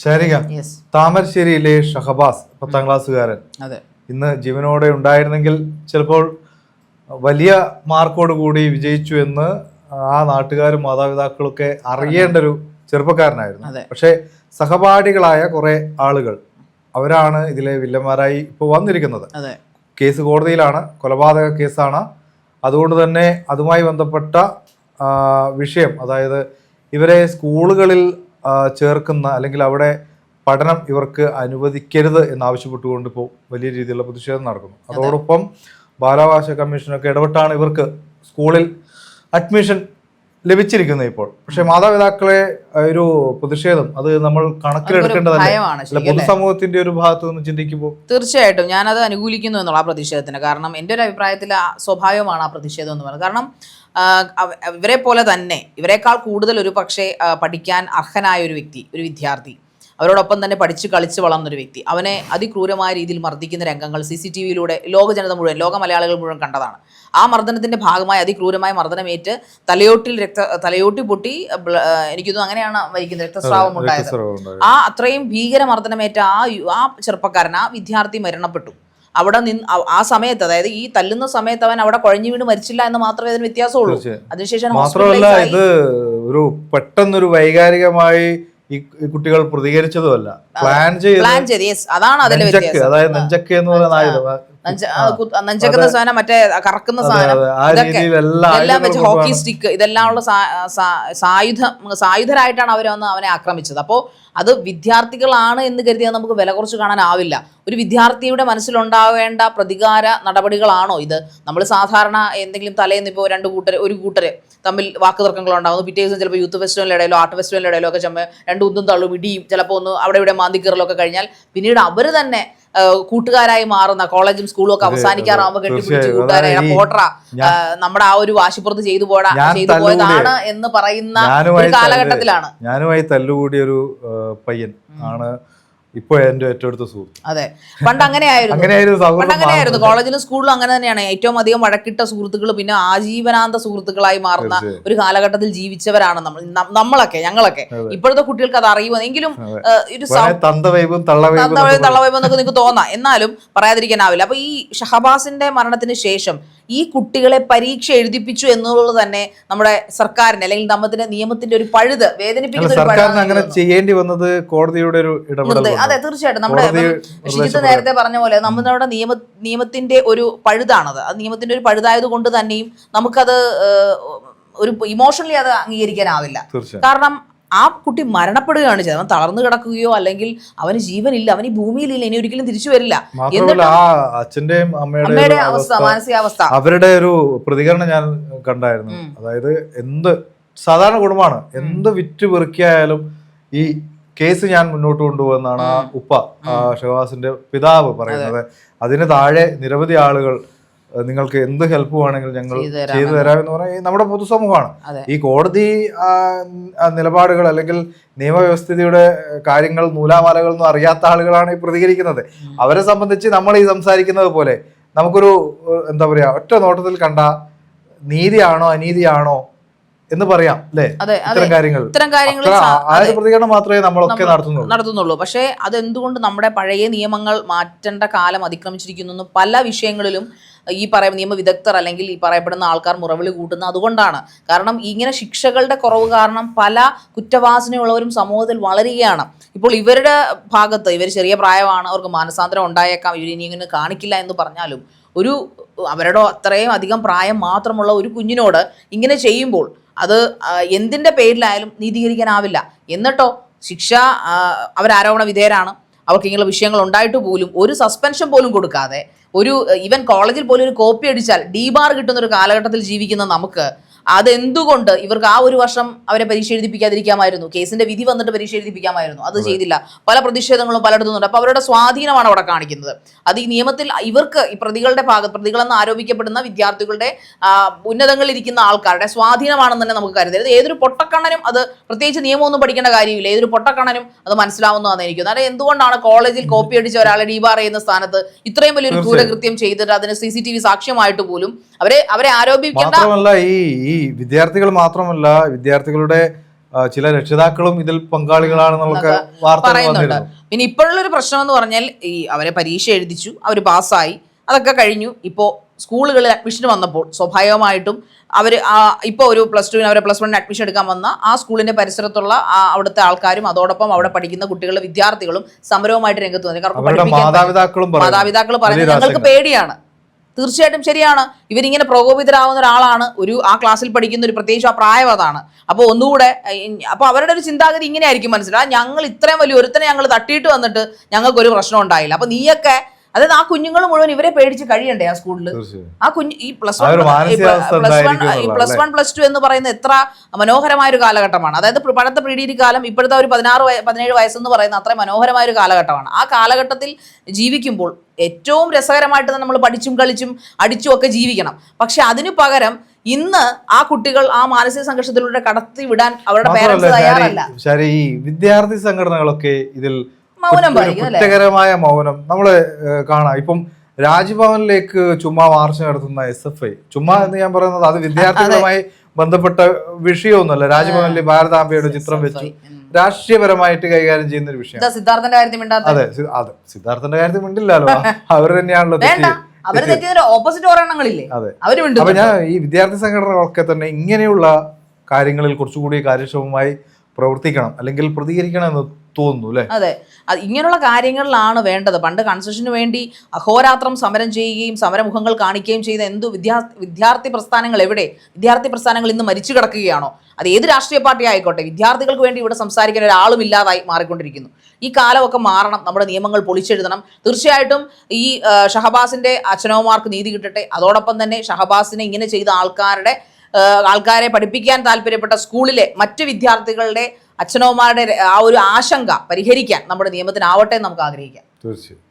ശാരിക താമരശ്ശേരിയിലെ ഷഹബാസ് പത്താം ക്ലാസ്സുകാരൻ. ഇന്ന് ജീവനോടെ ഉണ്ടായിരുന്നെങ്കിൽ ചിലപ്പോൾ വലിയ മാർക്കോട് കൂടി വിജയിച്ചു എന്ന് ആ നാട്ടുകാരും മാതാപിതാക്കളൊക്കെ അറിയേണ്ട ഒരു ചെറുപ്പക്കാരനായിരുന്നു പക്ഷെ സഹപാഠികളായ കുറെ ആളുകൾ അവരാണ് ഇതിലെ വില്ലന്മാരായി ഇപ്പോൾ വന്നിരിക്കുന്നത്. കേസ് കോടതിയിലാണ് കൊലപാതക കേസാണ്. അതുകൊണ്ട് തന്നെ അതുമായി ബന്ധപ്പെട്ട വിഷയം അതായത് ഇവരെ സ്കൂളുകളിൽ ചേർക്കുന്ന അല്ലെങ്കിൽ അവിടെ പഠനം ഇവർക്ക് അനുവദിക്കരുത് എന്നാവശ്യപ്പെട്ടുകൊണ്ട് ഇപ്പോൾ വലിയ രീതിയിലുള്ള പ്രതിഷേധം നടക്കുന്നു. അതോടൊപ്പം ബാലാവകാശ കമ്മീഷനൊക്കെ ഇടപെട്ടാണ് ഇവർക്ക് സ്കൂളിൽ അഡ്മിഷൻ ലഭിച്ചിരിക്കുന്നത് ഇപ്പോൾ. പക്ഷെ മാതാപിതാക്കളെ ഒരു പ്രതിഷേധം അത് നമ്മൾ കണക്കിലെടുക്കേണ്ടതല്ല? പൊതുസമൂഹത്തിന്റെ ഒരു ഭാഗത്ത് നിന്ന് ചിന്തിക്കുമ്പോൾ? തീർച്ചയായിട്ടും. ഞാനത് അനുകൂലിക്കുന്നു എന്നുള്ള ആ പ്രതിഷേധത്തിന്. കാരണം എന്റെ ഒരു അഭിപ്രായത്തിൽ ആ സ്വാഭാവികമാണ് ആ പ്രതിഷേധം എന്ന് പറയുന്നത്. കാരണം ഇവരെ പോലെ തന്നെ ഇവരെക്കാൾ കൂടുതൽ ഒരു പക്ഷേ പഠിക്കാൻ അർഹനായ ഒരു വ്യക്തി ഒരു വിദ്യാർത്ഥി അവരോടൊപ്പം തന്നെ പഠിച്ച് കളിച്ച് വളർന്നൊരു വ്യക്തി അവനെ അതിക്രൂരമായ രീതിയിൽ മർദ്ദിക്കുന്ന രംഗങ്ങൾ സി സി ടി വിയിലൂടെ ലോക ജനത മുഴുവൻ ലോക മലയാളികൾ മുഴുവൻ കണ്ടതാണ് ആ മർദ്ദനത്തിന്റെ ഭാഗമായി അതിക്രൂരമായ മർദ്ദനമേറ്റ് തലയോട്ടിൽ രക്ത തലയോട്ടി പൊട്ടി എനിക്കൊന്നും അങ്ങനെയാണ് വരിക്കുന്നത് രക്തസ്രാവം ഉണ്ടായത്. ആ അത്രയും ഭീകര മർദ്ദനമേറ്റ ആ ആ ചെറുപ്പക്കാരൻ ആ വിദ്യാർത്ഥി മരണപ്പെട്ടു അവിടെ നിന്ന് ആ- സമയത്ത് അതായത് ഈ തല്ലുന്ന സമയത്ത് അവൻ അവിടെ കുഴഞ്ഞു വീണ് മരിച്ചില്ല എന്ന് മാത്രമേ അതിന് വ്യത്യാസമുള്ളൂ. അതിനുശേഷം മാത്രമല്ല. ഇത് ഒരു പെട്ടെന്നൊരു വൈകാരികമായി ഈ കുട്ടികൾ പ്രതികരിച്ചതുമല്ല. പ്ലാൻ ചെയ്ത് അതാണ് അതായത് നെഞ്ചക്ക് എന്ന് പറയുന്ന ആയുധം നെഞ്ചക്കുന്ന സാധനം മറ്റേ കറക്കുന്ന സാധനം. ഇതൊക്കെ രീതിയിൽ വെച്ച് ഹോക്കി സ്റ്റിക്ക് ഇതെല്ലാം ഉള്ള സായുധ സായുധരായിട്ടാണ് അവർ വന്ന് അവനെ ആക്രമിച്ചത്. അപ്പോൾ അത് വിദ്യാർത്ഥികളാണ് എന്ന് കരുതിയാൽ നമുക്ക് വില കുറച്ച് കാണാനാവില്ല. ഒരു വിദ്യാർത്ഥിയുടെ മനസ്സിലുണ്ടാവേണ്ട പ്രതികാര നടപടികളാണോ ഇത്? നമ്മൾ സാധാരണ എന്തെങ്കിലും തലേന്ന് ഇപ്പോൾ രണ്ട് കൂട്ടർ ഒരു കൂട്ടർ തമ്മിൽ വാക്ക് തർക്കങ്ങൾ ഉണ്ടാകുന്നു. പിറ്റേ ദിവസം ചിലപ്പോൾ യൂത്ത് ഫെസ്റ്റിവലിന്റെ ഇടയിലോ ആർട്ട് ഫെസ്റ്റിവലിന്റെ ഇടയിലോ ഒക്കെ ചുമ രണ്ട് ഉന്തും തള്ളും ഇടിയും ചിലപ്പോൾ ഒന്ന് അവിടെ ഇവിടെ മാന്തിക്കറലൊക്കെ കഴിഞ്ഞാൽ പിന്നീട് അവർ തന്നെ കൂട്ടുകാരായി മാറുന്ന കോളേജും സ്കൂളും ഒക്കെ അവസാനിക്കാറാകുമ്പോൾ കെട്ടിപ്പിടിച്ച് കൂട്ടുകാരായ പോട്ടറ നമ്മുടെ ആ ഒരു വാശിപ്പുറത്ത് ചെയ്തു പോടാ ചെയ്തു പോയതാണ് എന്ന് പറയുന്ന ഒരു കാലഘട്ടത്തിലാണ്. ഞാനുമായി തല്ലുകൂടിയ ഒരു പയ്യൻ ആണ് ഇപ്പൊ എന്റെ ഏറ്റവും അടുത്ത സുഹൃത്ത്. അതെ. പണ്ട് അങ്ങനെയായിരുന്നു. അങ്ങനെയായിരുന്നു പണ്ട് അങ്ങനെയായിരുന്നു. കോളേജിലും സ്കൂളിലും അങ്ങനെ തന്നെയാണ്. ഏറ്റവും അധികം വഴക്കിട്ട സുഹൃത്തുക്കൾ പിന്നെ ആജീവനാന്ത സുഹൃത്തുക്കളായി മാറുന്ന. ഒരു കാലഘട്ടത്തിൽ ജീവിച്ചവരാണ് നമ്മൾ. നമ്മളൊക്കെ ഞങ്ങളൊക്കെ. ഇപ്പോഴത്തെ കുട്ടികൾക്ക് അത് അറിയുമോ? എങ്കിലും ഏഹ്, ഒരു തന്തവൈബും തള്ളവൈബും എന്നൊക്കെ നിങ്ങൾക്ക് തോന്നാം. എന്നാലും പറയാതിരിക്കാനാവില്ല. അപ്പൊ ഈ ഷഹബാസിന്റെ മരണത്തിന് ശേഷം ഈ കുട്ടികളെ പരീക്ഷ എഴുതിപ്പിച്ചു എന്നുള്ളത് തന്നെ നമ്മുടെ സർക്കാരിന് അല്ലെങ്കിൽ നമ്മുടെ നിയമത്തിന്റെ ഒരു പഴുത് വേദനിപ്പിക്കുന്ന സർക്കാരിന് അങ്ങനെ ചെയ്യേണ്ടി വന്നത് കോടതിയുടെ ഒരു അതെ തീർച്ചയായിട്ടും. നമ്മുടെ ശ്രീജിത്ത് ഷിജിത്ത് നേരത്തെ പറഞ്ഞ പോലെ നമ്മുടെ നിയമ നിയമത്തിന്റെ ഒരു പഴുതാണത്. അത് നിയമത്തിന്റെ ഒരു പഴുതായത് കൊണ്ട് തന്നെയും നമുക്കത് ഒരു ഇമോഷണലി അത് അംഗീകരിക്കാനാവില്ല. കാരണം ആ കുട്ടി മരണപ്പെടുകയാണ് ചെയ്തത്. അവൻ തളർന്നു കിടക്കുകയോ അല്ലെങ്കിൽ അവന് ജീവനില്ല അവൻ ഈ ഭൂമിയിലില്ല ഇനി ഒരിക്കലും തിരിച്ചു വരില്ല. അച്ഛന്റെയും അമ്മയുടെ അവസ്ഥ മാനസികാവസ്ഥ അവരുടെ ഒരു പ്രതികരണം ഞാൻ കണ്ടായിരുന്നു. അതായത് എന്ത് സാധാരണ കുടുംബമാണ് എന്ത് വിറ്റ് പെറുക്കിയായാലും ഈ കേസ് ഞാൻ മുന്നോട്ട് കൊണ്ടുപോകുന്നതാണ് ആ ഉപ്പ ഷഹവാസിന്റെ പിതാവ് പറയുന്നത്. അതിന് താഴെ നിരവധി ആളുകൾ നിങ്ങൾക്ക് എന്ത് ഹെൽപ്പ് വേണമെങ്കിലും ഞങ്ങൾ ചെയ്തു തരാം എന്ന് പറഞ്ഞാൽ നമ്മുടെ പൊതുസമൂഹമാണ്. ഈ കോടതി നിലപാടുകൾ അല്ലെങ്കിൽ നിയമവ്യവസ്ഥിതിയുടെ കാര്യങ്ങൾ നൂലാമാലകൾ ഒന്നും അറിയാത്ത ആളുകളാണ് ഈ പ്രതികരിക്കുന്നത്. അവരെ സംബന്ധിച്ച് നമ്മൾ ഈ സംസാരിക്കുന്നത് പോലെ നമുക്കൊരു എന്താ പറയാ ഒറ്റ നോട്ടത്തിൽ കണ്ട നീതിയാണോ അനീതിയാണോ എന്ന് പറയാം അല്ലേ? ഇത്തരം കാര്യങ്ങൾ. ഇത്തരം കാര്യങ്ങൾ പ്രതികരണം മാത്രമേ നമ്മളൊക്കെ നടത്തുന്നുള്ളൂ. നടത്തുന്നുള്ളൂ. പക്ഷേ അതെന്തുകൊണ്ട് നമ്മുടെ പഴയ നിയമങ്ങൾ മാറ്റേണ്ട കാലം അതിക്രമിച്ചിരിക്കുന്നു പല വിഷയങ്ങളിലും ഈ പറയുന്ന നിയമവിദഗ്ധർ അല്ലെങ്കിൽ ഈ പറയപ്പെടുന്ന ആൾക്കാർ മുറവിളി കൂട്ടുന്ന അതുകൊണ്ടാണ്. കാരണം ഇങ്ങനെ ശിക്ഷകളുടെ കുറവ് കാരണം പല കുറ്റവാസനയുള്ളവരും സമൂഹത്തിൽ വളരുകയാണ്. ഇപ്പോൾ ഇവരുടെ ഭാഗത്ത് ഇവർ ചെറിയ പ്രായമാണ് അവർക്ക് മാനസാന്തരം ഉണ്ടായേക്കാം ഇവർ ഇനി ഇങ്ങനെ കാണിക്കില്ല എന്ന് പറഞ്ഞാലും ഒരു അവരുടെ അത്രയും അധികം പ്രായം മാത്രമുള്ള ഒരു കുഞ്ഞിനോട് ഇങ്ങനെ ചെയ്യുമ്പോൾ അത് എന്തിന്റെ പേരിലായാലും നീതീകരിക്കാനാവില്ല. എന്നിട്ടോ ശിക്ഷ അവരാരോപണ വിധേയരാണ്. അവർക്ക് ഇങ്ങനെയുള്ള വിഷയങ്ങൾ ഉണ്ടായിട്ട് പോലും ഒരു സസ്പെൻഷൻ പോലും കൊടുക്കാതെ ഒരു ഈവൻ കോളേജിൽ പോലും ഒരു കോപ്പി അടിച്ചാൽ ഡി ബാർ കിട്ടുന്ന ഒരു കാലഘട്ടത്തിൽ ജീവിക്കുന്ന നമുക്ക് അതെന്തുകൊണ്ട് ഇവർക്ക് ആ ഒരു വർഷം അവരെ പരീക്ഷ എഴുതിപ്പിക്കാതിരിക്കാമായിരുന്നു കേസിന്റെ വിധി വന്നിട്ട് പരീക്ഷ എഴുതിപ്പിക്കാമായിരുന്നു അത്. ചെയ്തില്ല. പല പ്രതിഷേധങ്ങളും പലയിടത്തുന്നുണ്ട് അപ്പൊ അവരുടെ സ്വാധീനമാണ് അവിടെ കാണിക്കുന്നത്. അത് ഈ നിയമത്തിൽ ഇവർക്ക് ഈ പ്രതികളുടെ ഭാഗത്ത് പ്രതികളെന്ന് ആരോപിക്കപ്പെടുന്ന വിദ്യാർത്ഥികളുടെ ഉന്നതങ്ങളിൽ ഇരിക്കുന്ന ആൾക്കാരുടെ സ്വാധീനമാണെന്ന് തന്നെ നമുക്ക് കരുതരുത് ഏതൊരു പൊട്ടക്കണ്ണനും അത് പ്രത്യേകിച്ച് നിയമമൊന്നും പഠിക്കേണ്ട കാര്യമില്ല. ഏതൊരു പൊട്ടക്കണ്ണനും അത് മനസ്സിലാവുന്നതാണ് എനിക്ക് അതായത് എന്തുകൊണ്ടാണ് കോളേജിൽ കോപ്പി അടിച്ച ഒരാളെ ഡീബാർ ചെയ്യുന്ന സ്ഥാനത്ത് ഇത്രയും വലിയൊരു ക്രൂരകൃത്യം ചെയ്തിട്ട് അതിന് സി സി ടി വി സാക്ഷ്യമായിട്ട് പോലും അവരെ അവരെ ആരോപിക്കേണ്ട ഈ വിദ്യാർത്ഥികൾ മാത്രമല്ല വിദ്യാർത്ഥികളുടെ ചില രക്ഷിതാക്കളും ഇതിൽ പങ്കാളികളാണെന്നുള്ളൊക്കെ വാർത്ത പറയുന്നുണ്ട്. പിന്നെ ഇപ്പോഴുള്ള ഒരു പ്രശ്നം എന്ന് പറഞ്ഞാൽ ഈ അവരെ പരീക്ഷ എഴുതിച്ചു അവർ പാസ്സായി അതൊക്കെ കഴിഞ്ഞു. ഇപ്പോൾ സ്കൂളുകളിൽ അഡ്മിഷൻ വന്നപ്പോൾ സ്വാഭാവികമായിട്ടും അവർ ഇപ്പോൾ ഒരു പ്ലസ് ടുവിന് അവരെ പ്ലസ് വണ്ണിന് അഡ്മിഷൻ എടുക്കാൻ വന്ന ആ സ്കൂളിന്റെ പരിസരത്തുള്ള ആ അവിടുത്തെ ആൾക്കാരും അതോടൊപ്പം അവിടെ പഠിക്കുന്ന കുട്ടികളും വിദ്യാർത്ഥികളും സമരവുമായിട്ട് രംഗത്ത് വന്നു. കാരണം മാതാപിതാക്കൾ പറയുന്നത് ഞങ്ങൾക്ക് പേടിയാണ്. തീർച്ചയായിട്ടും ശരിയാണ്. ഇവരിങ്ങനെ പ്രകോപിതരാവുന്ന ഒരാളാണ്. ഒരു ആ ക്ലാസ്സിൽ പഠിക്കുന്ന ഒരു പ്രത്യേകിച്ച് ആ പ്രായം അതാണ് അപ്പോൾ ഒന്നുകൂടെ അപ്പോൾ അവരുടെ ഒരു ചിന്താഗതി ഇങ്ങനെയായിരിക്കും മനസ്സിലാവും ഞങ്ങൾ ഇത്രയും വലിയ ഒരുത്തനെ ഞങ്ങൾ തട്ടിയിട്ട് വന്നിട്ട് ഞങ്ങൾക്കൊരു പ്രശ്നം ഉണ്ടായില്ല. അപ്പോൾ നീയൊക്കെ അതായത് ആ കുഞ്ഞുങ്ങൾ മുഴുവൻ ഇവരെ പേടിച്ച് കഴിയണ്ടേ ആ സ്കൂളിൽ ആ കുഞ്ഞ് ഈ പ്ലസ് വൺ പ്ലസ് വൺ ഈ പ്ലസ് വൺ പ്ലസ് ടു എന്ന് പറയുന്ന എത്ര മനോഹരമായ ഒരു കാലഘട്ടമാണ്. അതായത് പഴത്തെ പ്രീഡിരി കാലം ഇപ്പോഴത്തെ ഒരു പതിനാറ് പതിനേഴ് വയസ്സെന്ന് പറയുന്ന അത്ര മനോഹരമായ ഒരു കാലഘട്ടമാണ്. ആ കാലഘട്ടത്തിൽ ജീവിക്കുമ്പോൾ ഏറ്റവും രസകരമായിട്ട് നമ്മൾ പഠിച്ചും കളിച്ചും അടിച്ചും ഒക്കെ ജീവിക്കണം. പക്ഷെ അതിനു പകരം ഇന്ന് ആ കുട്ടികൾ ആ മാനസിക സംഘർഷത്തിലൂടെ കടത്തി വിടാൻ അവരുടെ പേരൻസ് തയ്യാറല്ല. ഈ വിദ്യാർത്ഥി സംഘടനകളൊക്കെ ഇതിൽ മൗനം ഒരു പാലിക്കും അല്ലെ? കുറ്റകരമായ മൗനം നമ്മൾ കാണാം. ഇപ്പം രാജ്ഭവനിലേക്ക് ചുമ്മാ മാർച്ച് നടത്തുന്ന എസ് എഫ് ഐ ചുമ്മാ എന്ന് ഞാൻ പറയുന്നത് അത് വിദ്യാർത്ഥികളുമായി ബന്ധപ്പെട്ട വിഷയമൊന്നുമല്ല. രാജ്ഭവനിൽ ഭാരതാംബയുടെ ചിത്രം വെച്ചു രാഷ്ട്രീയപരമായിട്ട് കൈകാര്യം ചെയ്യുന്ന ഒരു വിഷയം സിദ്ധാർത്ഥന്റെ കാര്യത്തിൽ അതെ അതെ സിദ്ധാർത്ഥന്റെ കാര്യത്തിൽ മിണ്ടില്ലല്ലോ. അവർ തന്നെയാണല്ലോ ഓപ്പോസിറ്റ് ഒരെണ്ണങ്ങളില്ലേ? അപ്പൊ ഞാൻ ഈ വിദ്യാർത്ഥി സംഘടനകളൊക്കെ തന്നെ ഇങ്ങനെയുള്ള കാര്യങ്ങളിൽ കുറച്ചുകൂടി കാര്യക്ഷമമായി പ്രവർത്തിക്കണം അല്ലെങ്കിൽ പ്രതികരിക്കണം എന്ന് തോന്നുന്നു അല്ലേ? അതെ. ഇങ്ങനെയുള്ള കാര്യങ്ങളിലാണ് വേണ്ടത്. പണ്ട് കൺസെഷന് വേണ്ടി അഹോരാത്രം സമരം ചെയ്യുകയും സമരമുഖങ്ങൾ കാണിക്കുകയും ചെയ്ത എന്തു വിദ്യാർത്ഥി പ്രസ്ഥാനങ്ങൾ എവിടെ? വിദ്യാർത്ഥി പ്രസ്ഥാനങ്ങൾ ഇന്ന് മരിച്ചു കിടക്കുകയാണോ? അത് ഏത് രാഷ്ട്രീയ പാർട്ടി ആയിക്കോട്ടെ വിദ്യാർത്ഥികൾക്ക് വേണ്ടി ഇവിടെ സംസാരിക്കാൻ ഒരാളും ഇല്ലാതായി മാറിക്കൊണ്ടിരിക്കുന്നു. ഈ കാലമൊക്കെ മാറണം നമ്മുടെ നിയമങ്ങൾ പൊളിച്ചെഴുതണം. തീർച്ചയായിട്ടും ഈ ഷഹബാസിന്റെ അച്ഛനോമാർക്ക് നീതി കിട്ടട്ടെ. അതോടൊപ്പം തന്നെ ഷഹബാസിനെ ഇങ്ങനെ ചെയ്ത ആൾക്കാരുടെ ആൾക്കാരെ പഠിപ്പിക്കാൻ താല്പര്യപ്പെട്ട സ്കൂളിലെ മറ്റ് വിദ്യാർത്ഥികളുടെ അച്ഛനമ്മമാരുടെ ആ ഒരു ആശങ്ക പരിഹരിക്കാൻ നമ്മുടെ നിയമത്തിനാവട്ടെ നമുക്ക് ആഗ്രഹിക്കാം. തീർച്ചയായും.